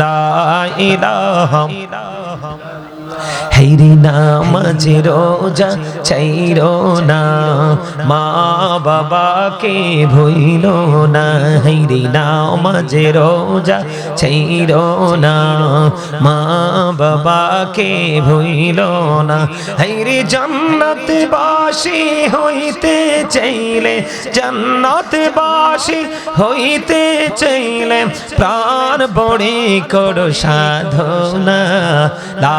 لا إله হেরি নামাজে রোজা চাইর না, মা বাবাকে ভইল না। হেরি নামাজে রোজা চাইর না, মা বাবাকে ভইল না। হেরি জান্নাত বাসি হইতে চাইলে জন্নত বাসি হইতে চাইলে প্রাণ বড়ি করো সাধনা। লা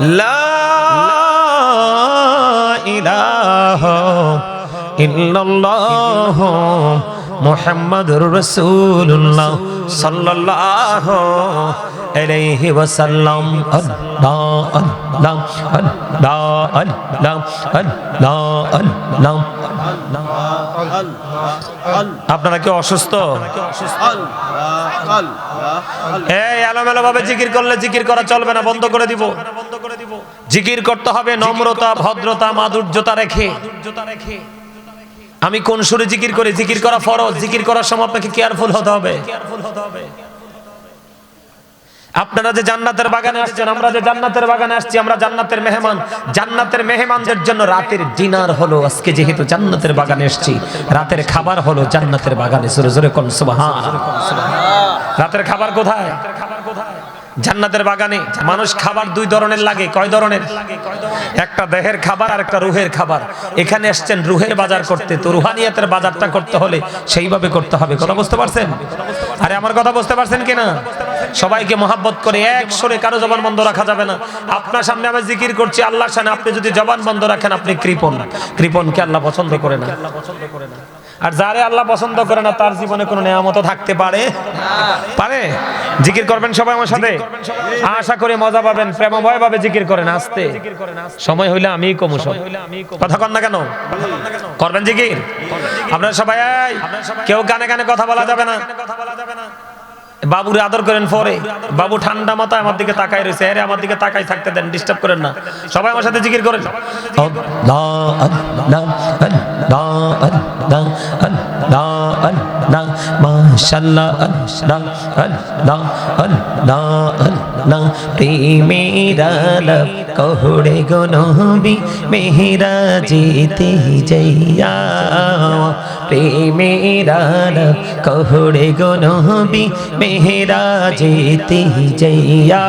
لا إله إلا الله محمد رسول الله صلى الله عليه وسلم الله الله الله الله الله আপনারা কি অসুস্থ এই এলোমেলো ভাবে জিকির করলে জিকির করা চলবে না বন্ধ করে দিব জিকির করতে হবে নম্রতা ভদ্রতা মাধুর্যতা রেখে। আমি কোন সুরে জিকির করি? জিকির করা ফরজ। জিকির করার সময় আপনাকে কেয়ারফুল হতে হবে। আপনারা যে জান্নাতের বাগানে আসছেন আমরা যে জান্নাতের বাগানে আসছি আমরা জান্নাতের মেহমান। জান্নাতের মেহমানদের জন্য রাতের ডিনার হলো। আজকে যেহেতু জান্নাতের বাগানে এসেছি রাতের খাবার হলো জান্নাতের বাগানে। জোরে জোরে কোন সুবহান রাতের খাবার কোথায়? জান্নাতের বাগানে মানুষ খাবার দুই ধরনের লাগে। কয় ধরনের? একটা দেহের খাবার, আর একটা রুহের খাবার। এখানে এসছেন রুহের বাজার করতে। তো রুহানিয়াতের বাজারটা করতে হলে সেইভাবে করতে হবে। কথা বুঝতে পারছেন? আরে আমার কথা বুঝতে পারছেন কিনা? সবাইকে মহাব্বত করে এক সরে কারও জবান বন্ধ রাখা যাবে না। আপনার সামনে আমি জিকির করছি, আল্লাহর সামনে আপনি যদি জবান বন্ধ রাখেন, আপনি কৃপণ। কৃপণকে আল্লাহ পছন্দ করে না। আর যারে আল্লাহ পছন্দ করে না, তার জীবনে কোনো নেয়ামত থাকতে পারে। পারে? জিকির করবেন সবাই আমার সাথে? আশা করে মজা পাবেন, প্রেমময় ভাবে জিকির করেন, আস্তে। সময় হইলে আমি কমু কথা কন না কেন? করবেন জিকির? আপনারা সবাই কেউ গানে গানে কথা বলা যাবে না। বাবুরে আদর করেন পরে বাবু ঠান্ডা মাথায় আমার দিকে তাকাই রয়েছে আরে আমার দিকে তাকাই থাকতে দেন ডিস্টার্ব করেন না সবাই আমার সাথে জিকির করেন আল্লাহ আল্লাহ আল্লাহ আল্লাহ আল্লাহ আল্লাহ মাশাআল্লাহ আল্লাহ আল্লাহ আল্লাহ আল্লাহ প্রেমের আলাপ কহড়ে গো নবী মেহরা যেতে যাইয়া প্রেমের আলাপ কহড়ে গো নবী মেহরা যেতে যাইয়া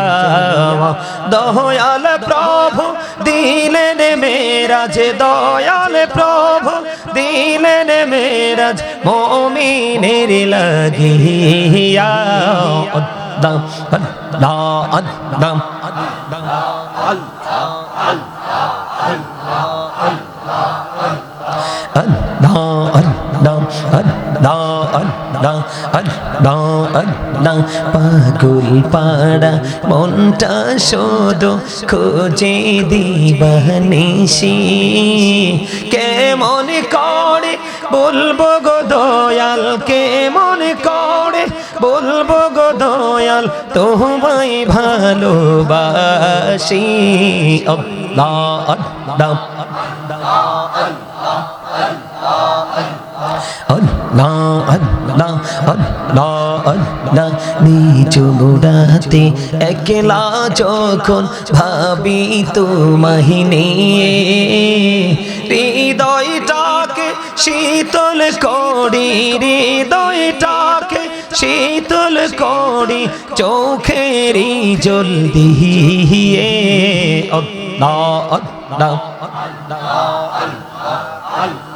দয়াল প্রভু, দিলেন মেরাজ, দয়াল প্রভু দিলেন মেরাজ মমিনের লাগিয়া দাম দাম দাম পাগল পাড়া মনটা শোধ খোঁজে কেমন করে বলব গো দয়াল, কে মনে করে? বলব গো দয়াল, তোমায় ভালোবাসি। আল্লাহ একলা যখন ভাবি তোমাহি নিয়ে হৃদয়টাকে শীতল করি হৃদয়টাকে শীতল করি চোখেরই জল দিয়ে আল্লাহ আল্লাহ আল্লাহ আল্লাহ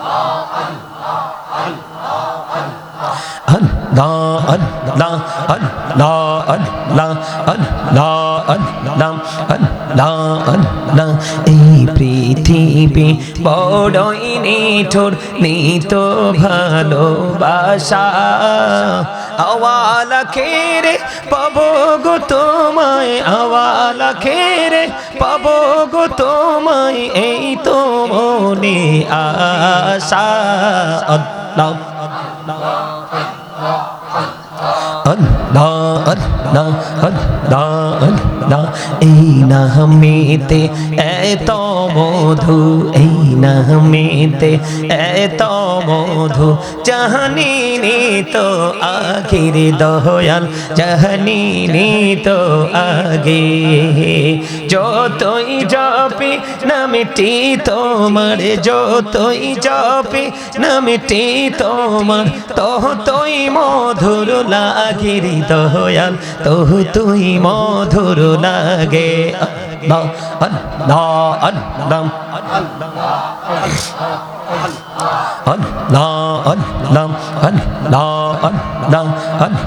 এই পৃথিবী বড়ই নিঠুর নিত ভালোবাসা। আওয়ালা খেরে, পাবো গো তোমায় আওয়ালা খেরে পাবো গো তোমায়, এই তো মনে আশা। da da da আল্লাহ এই নামেতে এত মধু, এই নামেতে এত মধু, জাহানি তো আগের দয়াল, জাহানি তো আগে। যতই জপি নামটি তোমার, যতই জপি নামটি তোমার তহ মধুর লাগে রে দয়াল তহ তুই মধুর লাগে Allah Allah Allah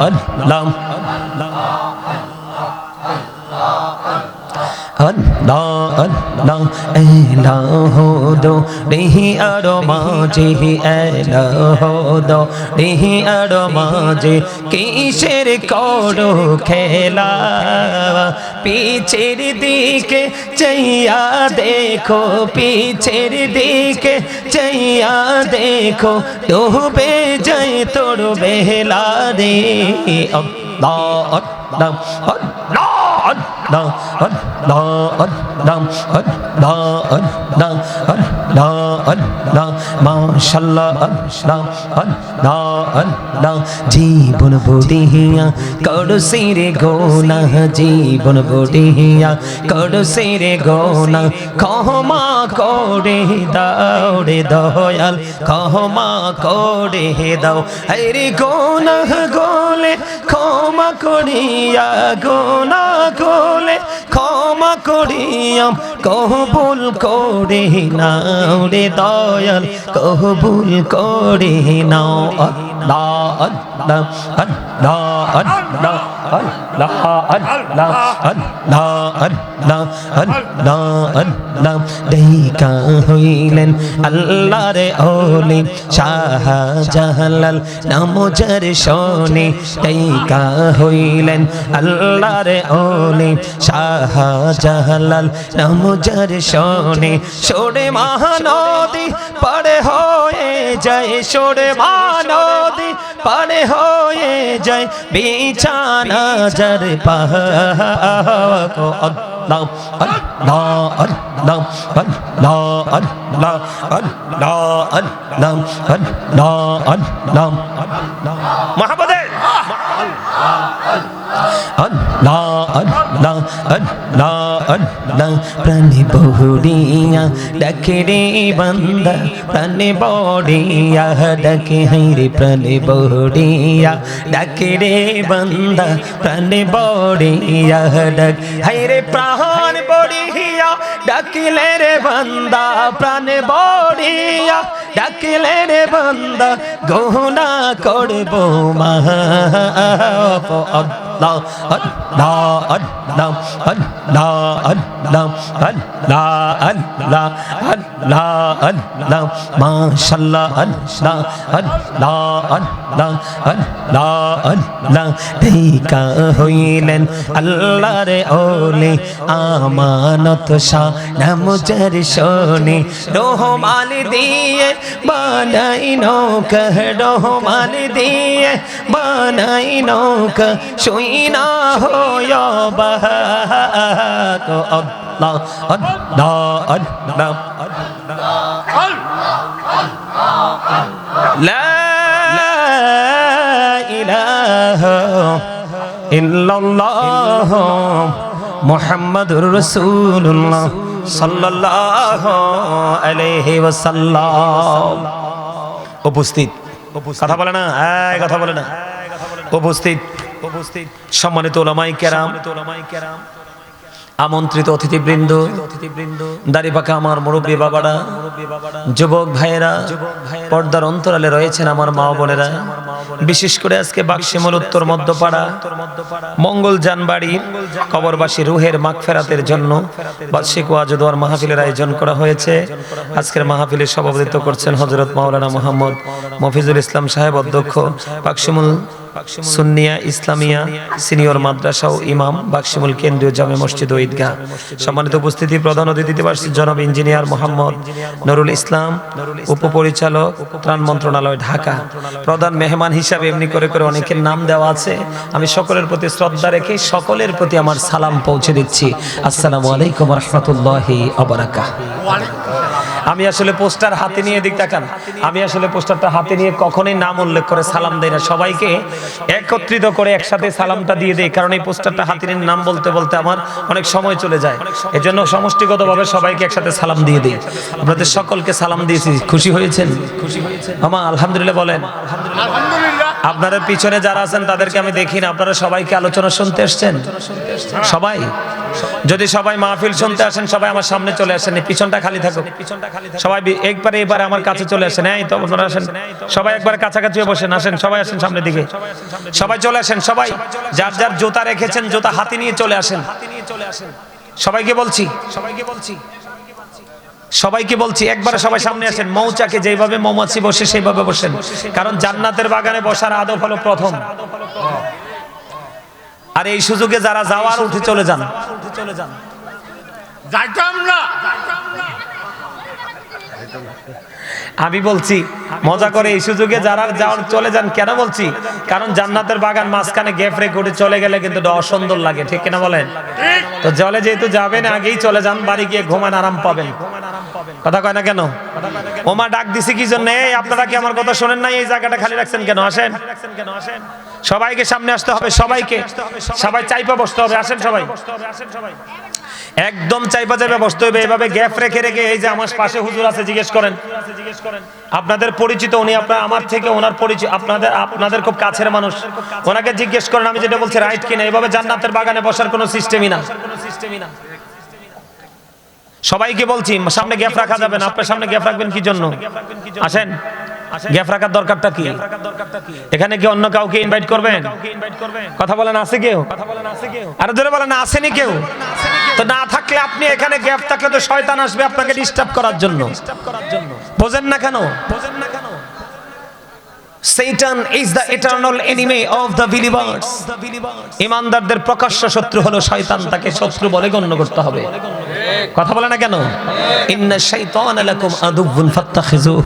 Allah لا الہ ہو دو ریہی اڑو ماجے الہ ہو دو ریہی اڑو ماجے কিসের করো খেলা পিছের দিকে চাইয়া দেখো পিছের দিকে চাইয়া দেখো ডুবে যাই তোর বেলা রে অল্লাহ অল্লাহ জীবন বুদিহিয়া করো সিরে গোলা জীবন বুদিহিয়া করো সিরে গোলা ক্ষমা করে দাও রে দয়াল ক্ষমা করে দাও হে গোনা গোলে কমা করিয়া গোনা গোলে ক্ষমা করিয়াম কহবুল করে নাও রে দয়াল কহবুল করে নাও আল্লাহ আল্লাহ আল্লাহ আল্লাহ। আল্লাহ আল্লাহ আল্লাহ আল্লাহ আল্লাহ আল্লাহ হইলেন আল্লাহর ওলি শাহ জাহালাল নামজার শোনে দেইকা হইলেন। আল্লাহর ওলি শাহ জাহালাল নামজার শোনে, সোরে মহানদী পারে হয়ে যায়, সোরে মহানদী পারে হয়ে যায়, বিছানা হাজার পাহাড় দাও আর দাম আর দাম আর দাম আর দাম আর দাম আর দাম আর দাম মহাপদে আল্লাহ আল্লাহ আল্লাহ আল্লাহ প্রাণে বহুড়িয়া ডাকে রে বন্দা প্রাণে বড়িয়া ডাকে হাই রে প্রাণে বহুড়িয়া ডাকে রে বন্দা প্রাণে বড়িয়া ডাক হাই রে প্রাণ বড়িয়া ডাকিলে রে বন্দা প্রাণে বড়িয়া ডাকিলে রে বন্দা গহনা করব মাহ টিকা হইলেন আল্লাহ রে ওলে আমানত শাহ নামচার শোনে রোহমাল দিয়ে বানাই নৌকা রোহমাল দিয়ে বানাই নৌকা শুই না হয় বাহাক আল্লাহ আল্লাহ আল্লাহ লা ইলাহা ইল্লাল্লাহ মুহাম্মাদুর রাসূলুল্লাহ সাল্লাল্লাহু আলাইহি ওয়াসাল্লাম। উপস্থিত। কথা বলে না? হ্যাঁ কথা বলে না। উপস্থিত। উপস্থিত। সম্মানিত ওলামাই কেরাম আমন্ত্রিত অতিথিবৃন্দ দাড়ি পাকা আমার মুরব্বী বাবারা যুবক ভাইয়েরা পর্দার অন্তরালে রয়েছেন আমার মা বোনেরা। বিশেষ করে আজকে বাক্সিমল উত্তর মধ্যপাড়া মঙ্গল জানবাড়ি কবরবাসী রুহের মাখ ফেরাতের জন্য বার্ষিক ওয়াজ ও দোয়ার মাহফিলের আয়োজন করা হয়েছে। আজকের মাহফিলের সভাপতিত্ব করছেন হজরত মাওলানা মোহাম্মদ মফিজুল ইসলাম সাহেব অধ্যক্ষ বাক্সিমুল সুন্নিয়া, ইসলামিয়া, সিনিয়র মাদ্রাসা ও ইমাম বাক্সিমুল কেন্দ্রীয় জামে মসজিদ ও ঈদগাহ। সম্মানিত উপস্থিতি, প্রধান অতিথি দিবস, জনাব ইঞ্জিনিয়ার মোহাম্মদ নুরুল ইসলাম, উপপরিচালক ত্রাণ মন্ত্রণালয় ঢাকা। প্রধান মেহমান হিসাবে এমনি করে করে অনেকের নাম দেওয়া আছে। আমি সকলের প্রতি শ্রদ্ধা রেখে সকলের প্রতি আমার সালাম পৌঁছে দিচ্ছি। আসসালামু আলাইকুম রহমতুল্লাহি আবরাকা আমি আসলে পোস্টার হাতে নিয়ে দিক তাকান। আমি আসলে পোস্টারটা হাতে নিয়ে কখনোই নাম উল্লেখ করে সালাম দেয় না। সবাইকে একত্রিত করে একসাথে সালামটা দিয়ে দেয় কারণ এই পোস্টারটা হাতে নিয়ে নাম বলতে বলতে আমার অনেক সময় চলে যায়। এই এজন্য সমষ্টিগতভাবে সবাইকে একসাথে সালাম দিয়ে দিই। আপনাদের সকলকে সালাম দিয়েছি। খুশি হয়েছেন? খুশি হয়েছেন আমার আলহামদুলিল্লাহ বলেন। আপনাদের পিছনে যারা আছেন, তাদেরকে আমি দেখি না। আপনারা সবাইকে আলোচনা শুনতে এসছেন সবাই? যদি সবাই মাহফিল শুনতে আসেন, সবাই আমার সামনে চলে আসেন। পিছনটা খালি থাকুক। সবাই বি- একবারে এবারে আমার কাছে চলে আসেন। এই তো, আপনারা আসেন। সবাই একবার কাছাকাছি বসেন, আসেন। সবাই আসেন সামনের দিকে। সবাই চলে আসেন, সবাই। যার যার জুতা রেখেছেন, জুতা হাতে নিয়ে চলে আসেন। সবাইকে বলছি সবাইকে বলছি। সবাইকে বলছি একবারে সবাই সামনে আসেন। মৌচাকে যেভাবে মৌমাছি বসে সেইভাবে বসেন। কারণ জান্নাতের বাগানে বসার আদব হলো প্রথম। আর এই সুযোগে যারা যাওয়ার উঠে চলে যান। চলে যান। আমি বলছি মজা করে এই সুযোগে যারা যাওয়ার চলে যান কেন বলছি? কারণ জান্নাতের বাগান মাঝখানে গ্যাপ রেখে উঠে চলে গেলে কিন্তু অসুন্দর লাগে ঠিক কিনা বলেন? তো জলে যেহেতু যাবেন আগেই চলে যান বাড়ি গিয়ে ঘুমান আরাম পাবেন। কথা কয় না কেন? ওমা ডাক দিছি কি জন্য? এই আপনারা কি আমার কথা শোনেন না এই জায়গাটা খালি রাখছেন কেন? আসেন। সবাইকে সামনে আসতে হবে সবাইকে সবাই চাইপা বসতে হবে আসেন সবাই। একদম চাইপা চাইপা বসতে হবে এভাবে গ্যাপ রেখে রেখে এই যে আমার পাশে হুজুর আছে জিজ্ঞেস করেন। আপনাদের পরিচিত উনি আপনার আমার থেকে ওনার পরিচিত আপনাদের আপনাদের খুব কাছের মানুষ। ওনাকে জিজ্ঞেস করেন আমি যেটা বলছি রাইট কিনা? এভাবে জান্নাতের বাগানে বসার কোনো সিস্টেমই না। কোনো সিস্টেমই না। সবাইকে বলছি সামনে গ্যাপ রাখা যাবে না। আপনার সামনে গ্যাপ রাখবেন কি জন্য? আসেন। গ্যাপ রাখার দরকারটা কি? এখানে কি অন্য কাউকে ইনভাইট করবেন? কথা বলেন আছে কেউ? আরে ধরে বলেন আসেনি কেউ? তো না থাকলে আপনি এখানে গ্যাপ থাকলে তো শয়তান আসবে আপনাকে ডিস্টার্ব করার জন্য। বোঝেন না কেন? বোঝেন না কেন? Satan is the eternal enemy of the believers. ইমানদারদের প্রকাশ্য শত্রু হলো শয়তান, তাকে শত্রু বলে গণ্য করতে হবে। কথা বলে না কেন? ইন্না শাইতানা লাকুম আদুবুন ফাত্তাখিজুহু